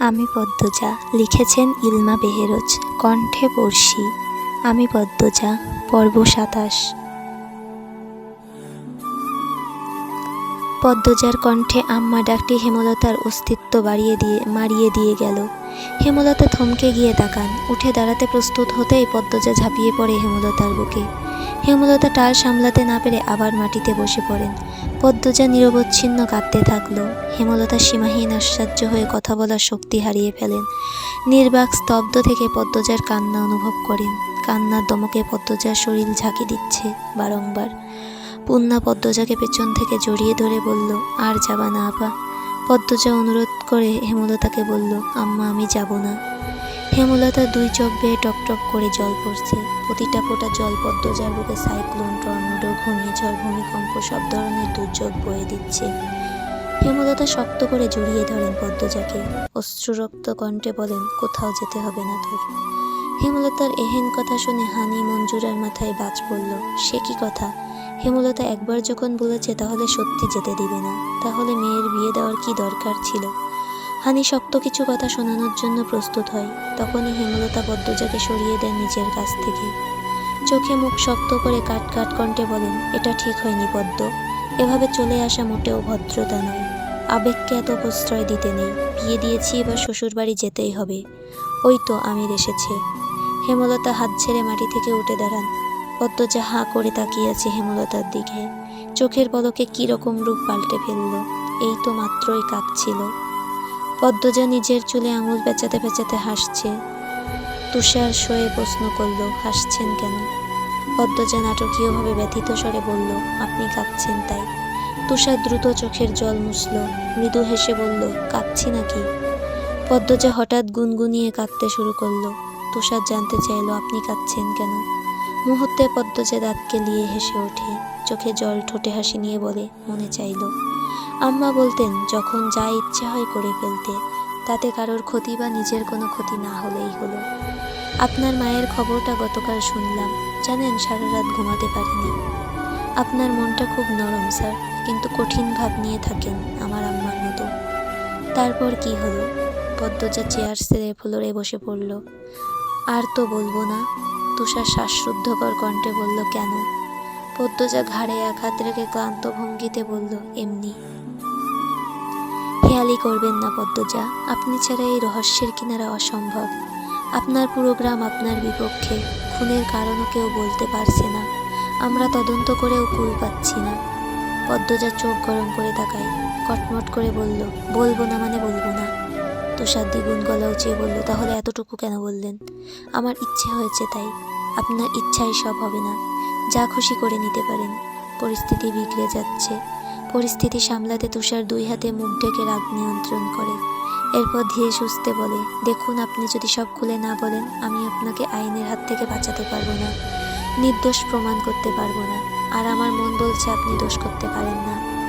আমি পদ্মজা লিখেছেন ইলমা বেহেরোজ কণ্ঠে পড়শি আমি পদ্মজা পর্ব সাতাশ। পদ্মজার কণ্ঠে আম্মা ডাকটি হেমলতার অস্তিত্ব বাড়িয়ে দিয়ে, মারিয়ে দিয়ে গেল। হেমলতা থমকে গিয়ে তাকান। উঠে দাঁড়াতে প্রস্তুত হতেই পদ্মজা ঝাঁপিয়ে পড়ে হেমলতার বুকে। হেমলতা টাল সামলাতে না পেরে আবার মাটিতে বসে পড়েন। পদ্মজা নিরবচ্ছিন্ন কাঁদতে থাকল। হেমলতা সীমাহীন আশ্চর্য হয়ে কথা বলার শক্তি হারিয়ে ফেলেন। নির্বাক স্তব্ধ থেকে পদ্মজার কান্না অনুভব করেন। কান্নার দমকে পদ্মজার শরীর ঝাঁকি দিচ্ছে বারংবার। পূর্ণা পদ্মজাকে পেছন থেকে জড়িয়ে ধরে বলল, আর যাবা না, আপা। পদ্মজা অনুরোধ করে হেমলতাকে বলল, আম্মা, আমি যাব না। হেমলতা দুই চোখ বেয়ে টপটপ করে জল পড়ছে। প্রতিটা ফোঁটা জল পদ্মজার বুকে সাইক্লোন, টর্নেডো, ঘূর্ণিঝড়, ভূমিকম্প, সব ধরনের দুর্যোগ বয়ে দিচ্ছে। হেমলতা শক্ত করে জড়িয়ে ধরেন পদ্মজাকে। অশ্রুরক্ত কণ্ঠে বলেন, কোথাও যেতে হবে না তোর। হেমলতার এহেন কথা শুনে হানি মঞ্জুরার মাথায় বাজ পড়ল, সে কি কথা? হেমলতা একবার যখন বলেছে, তাহলে সত্যি যেতে দিবে না। তাহলে মেয়ের বিয়ে দেওয়ার কি দরকার ছিল? হানি শক্ত কিছু কথা শোনানোর জন্য প্রস্তুত হয়। তখনই হেমলতা পদ্মজাকে সরিয়ে দেন নিজের কাছ থেকে। চোখে মুখ শক্ত করে কাট কাট কণ্ঠে বলেন, এটা ঠিক হয়নি পদ্ম। এভাবে চলে আসা মোটেও ভদ্রতা নয়। আবেগকে এত প্রশ্রয় দিতে নেই। বিয়ে দিয়েছি, এবার শ্বশুরবাড়ি যেতেই হবে। ওই তো আমির এসেছে। হেমলতা হাত ছেড়ে মাটি থেকে উঠে দাঁড়ান। পদ্মজা হাঁ করে তাকিয়ে আছে হেমলতার দিকে, চোখের পলকে কী রকম রূপ পাল্টে ফেলল, এই তো মাত্রই কাঁপছিল। পদ্মজা নিজের চুলে আঙুল পেঁচাতে পেঁচাতে হাসছে। তুষার শোয়ে প্রশ্ন করল, হাসছেন কেন? পদ্মজা নাটকীয়ভাবে ব্যথিত স্বরে বলল, আপনি কাঁদছেন তাই। তুষার দ্রুত চোখের জল মুছল, মৃদু হেসে বলল কাঁদছি নাকি? পদ্মজা হঠাৎ গুনগুনিয়ে কাঁদতে শুরু করল। তুষার জানতে চাইলো, আপনি কাঁদছেন কেন? মুহূর্তে পদ্মজা দাঁতকে নিয়ে হেসে ওঠে, চোখে জল ঠোঁটে হাসি নিয়ে বলে, মনে চাইলো। আম্মা বলতেন, যখন যা ইচ্ছে হয় করে ফেলতে, তাতে কারোর ক্ষতি বা নিজের কোনো ক্ষতি না হলেই হলো। আপনার মায়ের খবরটা গতকাল শুনলাম। জানেন, সারা রাত ঘুমাতে পারিনি। আপনার মনটা খুব নরম, স্যার, কিন্তু কঠিন ভাব নিয়ে থাকেন আমার আম্মার মতো। তারপর কি হলো? পদ্মজা চেয়ার সেরে ফ্লোরে বসে পড়ল। আর তো বলব না। তুষার শ্বাসরুদ্ধকর কণ্ঠে বলল, কেন? পদ্মজা ঘাড়ে এক হাত রেখে ক্লান্ত ভঙ্গিতে বলল, এমনি। হেয়ালি করবেন না পদ্মজা, আপনি ছাড়া এই রহস্যের কিনারা অসম্ভব। আপনার পুরো গ্রাম আপনার বিপক্ষে, খুনের কারণও কেউ বলতে পারছে না। আমরা তদন্ত করেও কুল পাচ্ছি না। পদ্মজা চোখ গরম করে তাকায়, কটমট করে বলল, বলব না মানে বলব না। তুষার দ্বিগুণ গলা উঁচিয়ে বলল, তাহলে এতটুকু কেন বললেন? আমার ইচ্ছে হয়েছে তাই। আপনার ইচ্ছাই সব হবে না। যা খুশি করে নিতে পারেন। পরিস্থিতি বিগড়ে যাচ্ছে। পরিস্থিতি সামলাতে তুষার দুই হাতে মুখ ঢেকে রাগ নিয়ন্ত্রণ করে। এরপর ধীরে সুস্থে বলে, দেখুন, আপনি যদি সব খুলে না বলেন, আমি আপনাকে আইনের হাত থেকে বাঁচাতে পারব না। নির্দোষ প্রমাণ করতে পারব না। আর আমার মন বলছে আপনি দোষ করতে পারেন না।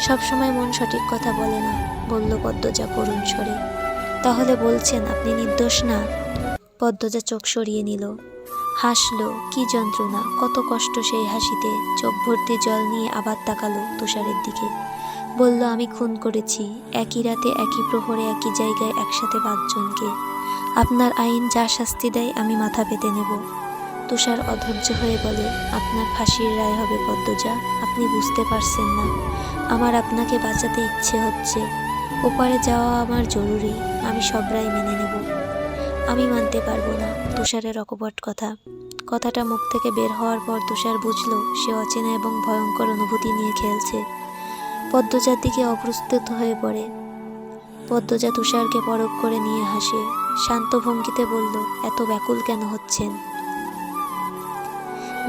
সব সময় মন সঠিক কথা বলে না। বলল পদ্মজা করুণ স্বরে। তাহলে বলছেন, আপনি নির্দোষ না? পদ্মজা চোখ সরিয়ে নিল। হাসলো, কি যন্ত্রণা, কত কষ্ট সেই হাসিতে। চোখ ভর্তি জল নিয়ে আবার তাকালো তুষারের দিকে। বলল, আমি খুন করেছি। একই রাতে, একই প্রহরে, একই জায়গায় একসাথে পাঁচজনকে। আপনার আইন যা শাস্তি দেয়, আমি মাথা পেতে নেব। তুষার অধৈর্য হয়ে বলে, আপনার ফাঁসির রায় হবে পদ্মজা। আপনি বুঝতে পারছেন না। আমার আপনাকে বাঁচাতে ইচ্ছে হচ্ছে। ওপারে যাওয়া আমার জরুরি। আমি সব রায় মেনে নেব। আমি মানতে পারব না তুষারের অকপট কথা। কথাটা মুখ থেকে বের হওয়ার পর তুষার বুঝলো, সে অচেনা এবং ভয়ঙ্কর অনুভূতি নিয়ে খেলছে। পদ্মজার দিকে অপ্রস্তুত হয়ে পড়ে। পদ্মজা তুষারকে পরক করে নিয়ে হাসে। শান্ত ভঙ্গিতে বলল, এত ব্যাকুল কেন হচ্ছেন?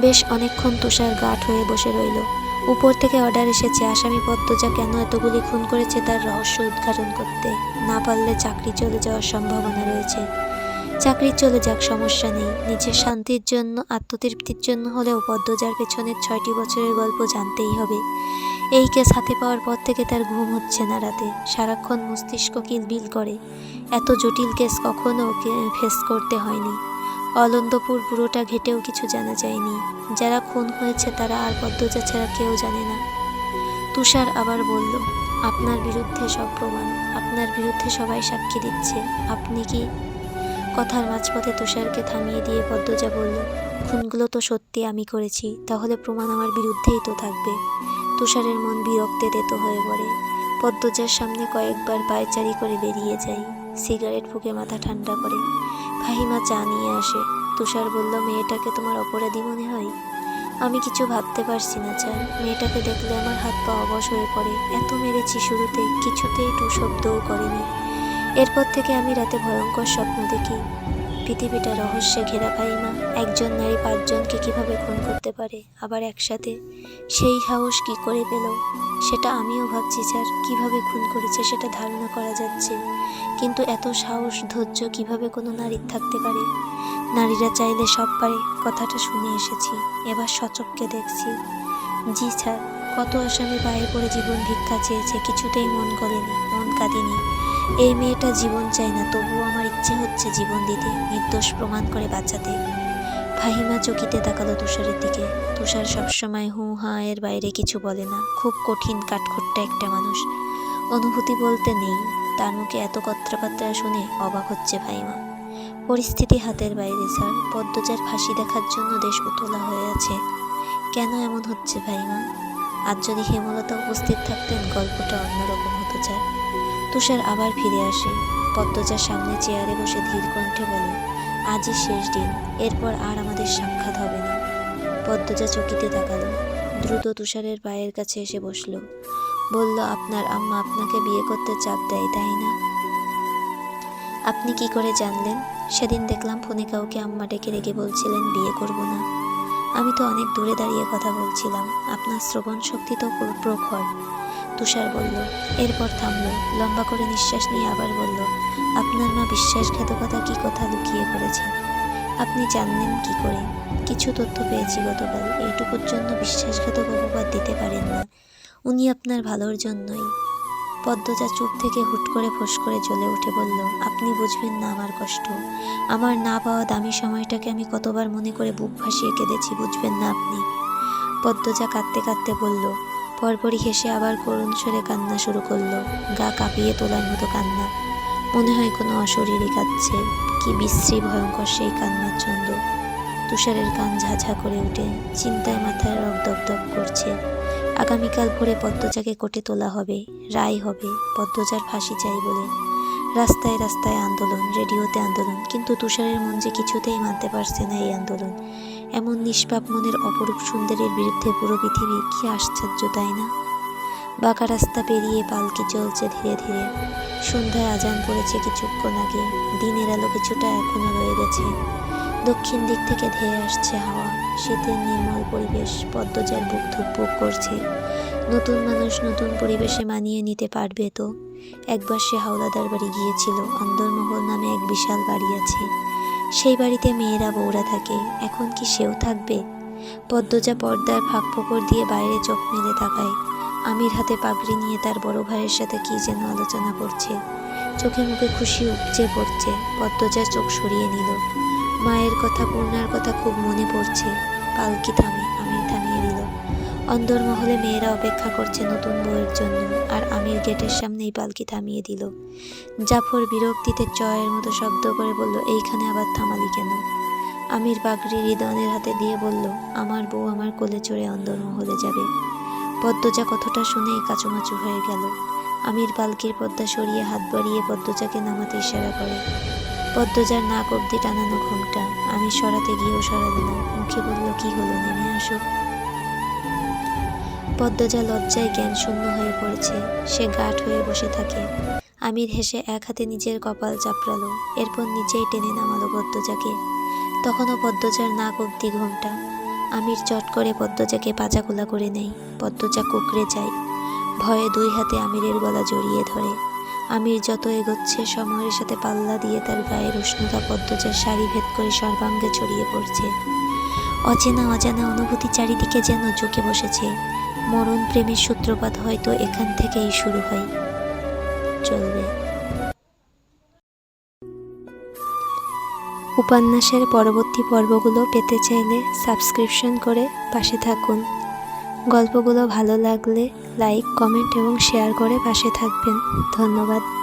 বেশ অনেকক্ষণ তুষার গাঠ হয়ে বসে রইল। উপর থেকে অর্ডার এসেছে, আসামি পদ্মজা কেন এতগুলি খুন করেছে তার রহস্য উদ্ঘাটন করতে? না পারলে চাকরি চলে যাওয়ার সম্ভাবনা রয়েছে। চাকরি চলে যাক, সমস্যা নেই। নিজের শান্তির জন্য, আত্মতৃপ্তির জন্য হলেও পদ্মজার পেছনের ছয়টি বছরের গল্প জানতেই হবে। এই কেস হাতে পাওয়ার পর থেকে তার ঘুম হচ্ছে না রাতে। সারাক্ষণ মস্তিষ্ক কিলবিল করে। এত জটিল কেস কখনো ফেস করতে হয়নি। অলন্দপুর পুরোটা ঘেটেও কিছু জানা যায়নি। যারা খুন হয়েছে তারা আর পদ্মজা ছাড়া কেউ জানে না। তুষার আবার বলল, আপনার বিরুদ্ধে সব প্রমাণ। আপনার বিরুদ্ধে সবাই সাক্ষী দিচ্ছে। আপনি কি কথার মাঝপথে তুষারকে থামিয়ে দিয়ে পদ্মজা বলল, খুনগুলো তো সত্যি আমি করেছি, তাহলে প্রমাণ আমার বিরুদ্ধেই তো থাকবে। তুষারের মন বিরক্তে তেতো হয়ে পড়ে। পদ্মজার সামনে কয়েকবার পায়চারি করে বেরিয়ে যায় সিগারেট ফুঁকে মাথা ঠান্ডা করে। ফাহিমা চা নিয়ে আসে। তুষার বলল, মেয়েটাকে তোমার অপরাধী মনে হয়? আমি কিছু ভাবতে পারছি না চার মেয়েটাকে দেখলে আমার হাত পা অবশ হয়ে পড়ে। এত মেরেছি শুরুতে, কিছুতেই টু শব্দও করেনি। এরপর থেকে আমি রাতে ভয়ঙ্কর স্বপ্ন দেখি। পৃথিবীটা রহস্যে ঘেরা ফাহিমা একজন নারী পাঁচজনকে কীভাবে খুন করতে পারে? আবার একসাথে? সেই সাহস কি করে পেল? সেটা আমিও ভাবছি, স্যার। কীভাবে খুন করেছে সেটা ধারণা করা যাচ্ছে। কিন্তু এত সাহস, ধৈর্য কীভাবে কোনো নারীর থাকতে পারে? নারীরা চাইলে সব পারে, কথাটা শুনে এসেছি। এবার সচককে দেখছি। জি, স্যার। কত আসামি পায়ে পড়ে জীবন ভিক্ষা চেয়েছে, কিছুতেই মন করেনি মন কাঁদেনি। এই মেয়েটা জীবন চায় না, তবুও আমার ইচ্ছে হচ্ছে জীবন দিতে, নির্দোষ প্রমাণ করে বাঁচাতে। ফাহিমা চকিতে তাকালো তুষারের দিকে। তুষার সবসময় হু হা এর বাইরে কিছু বলে না। খুব কঠিন কাঠখোট্টা একটা মানুষ। অনুভূতি বলতে নেই। তার মুখে এত কথাবার্তা শুনে অবাক হচ্ছে ফাহিমা। পরিস্থিতি হাতের বাইরে, স্যার। পদ্মজার ফাঁসি দেখার জন্য দেশ উতলা হয়ে আছে। কেন এমন হচ্ছে ভাইমা আজ যদি হেমলতা উপস্থিত থাকতেন, গল্পটা অন্যরকম হতো, স্যার। তুষার আবার ফিরে আসে। পদ্মজার সামনে চেয়ারে বসে ধীর কণ্ঠে বলে, আজই শেষ দিন, এরপর আর আমাদের সাক্ষাৎ হবে না। পদ্মজা চকিতে তাকালো। দ্রুত তুষারের পায়ের কাছে এসে বসল। বলল, আপনার আম্মা আপনাকে বিয়ে করতে চাপ দেয়, তাই না? আপনি কি করে জানলেন? সেদিন দেখলাম ফোনে কাউকে আম্মা ডেকে রেগে বলছিলেন বিয়ে করব না। আমি তো অনেক দূরে দাঁড়িয়ে কথা বলছিলাম। আপনার শ্রবণ শক্তি তো প্রখর তুষার বলল। এরপর থামল, লম্বা করে নিঃশ্বাস নিয়ে আবার বলল, আপনার মা বিশ্বাসঘাতকতা কি কথা লুকিয়ে করেছেন আপনি জানলেন কি করে? কিছু তথ্য পেয়েছি গতকাল এইটুকুর জন্য বিশ্বাসঘাতক অপবাদ দিতে পারেন না। উনি আপনার ভালোর জন্যই। পদ্মজা চুপ থেকে হুট করে ফোঁস করে জ্বলে উঠে বলল, আপনি বুঝবেন না আমার কষ্ট। আমার না পাওয়া দামি সময়টাকে আমি কতবার মনে করে বুক ভাসিয়ে কেঁদেছি, বুঝবেন না আপনি। পদ্মজা কাঁদতে কাঁদতে বলল পরপরই হেসে আবার করুণ স্বরে কান্না শুরু করল। গা কাঁপিয়ে তোলার মতো কান্না। মনে হয় কোনো অশরীরই কাঁদছে। কি বিশ্রী ভয়ঙ্কর সেই কান্নার ছন্দ। তুষারের কান ঝাঝা করে উঠে, চিন্তায় মাথায় রক দপদপ করছে। আগামীকাল ভোরে পদ্মজাকে কোটে তোলা হবে। রায় হবে, পদ্মজার ফাঁসি চাই বলে। রাস্তায় রাস্তায় আন্দোলন, রেডিওতে আন্দোলন, কিন্তু তুষারের মন যে কিছুতেই মানতে পারছে না এই আন্দোলন। এমন নিষ্পাপ মনের অপরূপ সুন্দরের বিরুদ্ধে পুরো পৃথিবী কি আশ্চর্য, তাই না? বাঁকা রাস্তা পেরিয়ে পালকি চলছে ধীরে ধীরে। সন্ধ্যায় আজান পড়েছে কিছুক্ষণ আগে। দিনের আলো কিছুটা এখনও রয়ে গেছে। দক্ষিণ দিক থেকে ধেয়ে আসছে হাওয়া। শীতের নির্মল পরিবেশ পদ্মজার বুক ধুকপুক করছে। নতুন মানুষ নতুন পরিবেশে মানিয়ে নিতে পারবে তো? একবার সে হাওলাদার বাড়ি গিয়েছিল। অন্দরমহল নামে এক বিশাল বাড়ি আছে। সেই বাড়িতে মেয়েরা বউরা থাকে। এখন কি সেও থাকবে? পদ্মজা পর্দার ফাঁক ফোকর দিয়ে বাইরে চোখ মেলে তাকায়। আমির হাতে পাগড়ি নিয়ে তার বড় ভাইয়ের সাথে কি যেন আলোচনা করছে। চোখে মুখে খুশি উপচে পড়ছে। পদ্মজা চোখ সরিয়ে নিল। মায়ের কথা, পূর্ণার কথা খুব মনে পড়ছে। পালকি থামে। অন্দরমহলে মেয়েরা অপেক্ষা করছে নতুন বউয়ের জন্য, আর আমির গেটের সামনেই পালকি থামিয়ে দিল। জাফর বিরক্তিতে চয়ের মতো শব্দ করে বলল, এইখানে আবার থামালি কেন? আমির পাগড়ি হৃদয়নের হাতে দিয়ে বলল, আমার বউ আমার কোলে চড়ে অন্দরমহলে যাবে। পদ্মজা কথাটা শুনেই কাচুমাচু হয়ে গেল। আমির পালকির পদ্মা সরিয়ে হাত বাড়িয়ে পদ্মজাকে নামাতে ইশারা করে। পদ্মজার নাক অব্দি টানানো ঘোমটা। আমি সরাতে গিয়েও সরালো না। মুখে বলল, কি হলো? নেমে আসো। পদ্মজা লজ্জায় জ্ঞান শূন্য হয়ে পড়েছে। সে গাঢ় হয়ে বসে থাকে। আমির হেসে এক হাতে নিজের কপাল চাপড়ালো। এরপর নিজেই টেনে নামালো পদ্মজাকে। তখনও পদ্মজার নাক অব্দি ঘোমটা। আমির চট করে পদ্মজাকে পাজাকোলা করে নেয়। পদ্মজা কুকড়ে যায়। ভয়ে দুই হাতে আমিরের গলা জড়িয়ে ধরে। আমির যত এগোচ্ছে, সময়ের সাথে পাল্লা দিয়ে তার গায়ের উষ্ণতা পদ্মজার শাড়ি ভেদ করে সর্বাঙ্গে ছড়িয়ে পড়ছে। অচেনা অজানা অনুভূতি চারিদিকে যেন চোখে বসেছে। মরণ প্রেমের সূত্রপাত হয়তো এখান থেকেই শুরু হয়। চলবে। উপন্যাসের পরবর্তী পর্বগুলো পেতে চাইলে সাবস্ক্রিপশন করে পাশে থাকুন। গল্পগুলো ভালো লাগলে লাইক, কমেন্ট এবং শেয়ার করে পাশে থাকবেন। ধন্যবাদ।